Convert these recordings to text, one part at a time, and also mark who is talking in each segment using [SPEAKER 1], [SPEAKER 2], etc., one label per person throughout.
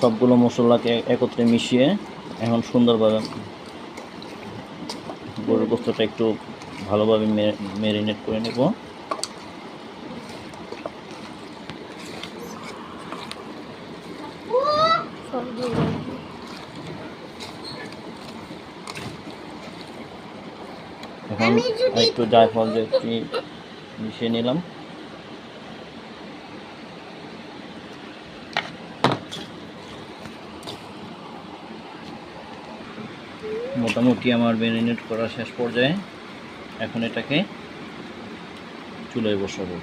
[SPEAKER 1] সবগুলো মশলাকে একত্রে মিশিয়ে এখন সুন্দরভাবে গরুর গোস্তটা একটু ভালোভাবে ম্যারিনেট করে নেব। এখন একটু জায়ফল একটু মিশিয়ে নিলাম। মোটামুটি আমার ম্যারিনেট করা শেষ পর্যায়ে এখন এটাকে চুলায় বসাবো।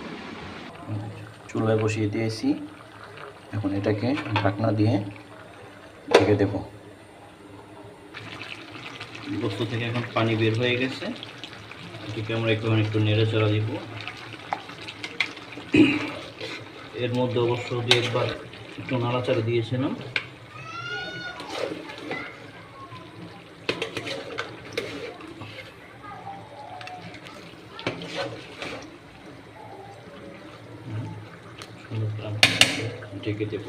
[SPEAKER 1] চুলায় বসিয়ে দিয়েছি। এখন এটাকে ঢাকনা দিয়ে ঢেকে দেব। বস্তু থেকে এখন পানি বের হয়ে গেছে। এটাকে আমরা একটু একটু নেড়ে চড়া দিব। এর মধ্যে অবশ্য যে একবার একটু নাড়াচাড়া দিয়েছিলাম। ঢেকে দেব।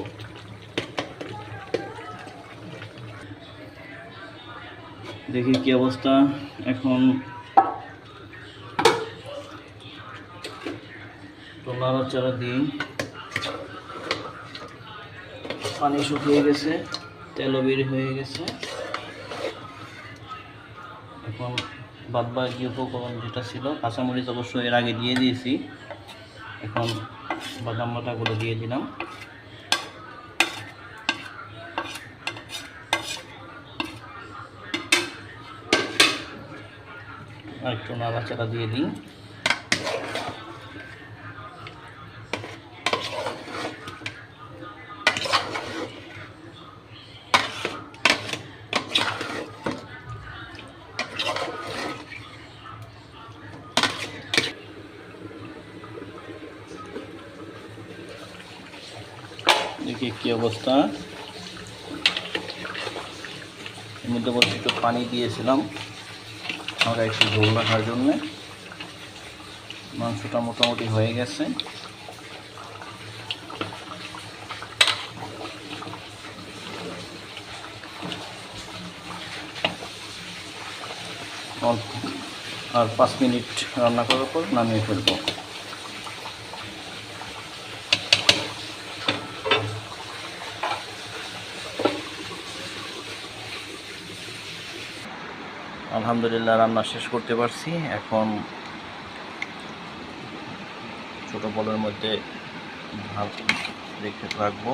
[SPEAKER 1] দেখি কি অবস্থা। এখন তো নাড়াচাড়া দিই। পানি শুকিয়ে গেছে, তেলও বের হয়ে গেছে। এখন বাদ বাকি উপকরণ যেটা ছিল, কাঁচামরিচ অবশ্য এর আগে দিয়ে দিয়েছি। এখন বাদাম বাটাগুলো দিয়ে দিলাম। আর একটু নাড়াচাড়া দিয়ে দিই। দেখি কি অবস্থা? এর মধ্যে বলছি একটু পানি দিয়েছিলাম। আমরা একটু ঝোল রাখার জন্য। মাংসটা মোটামুটি হয়ে গেছে। আর পাঁচ মিনিট রান্না করার পর নামিয়ে ফেলব। আলহামদুলিল্লাহ রান্না শেষ করতে পারছি। এখন ছোটো বলের মধ্যে ভাত রেখে রাখব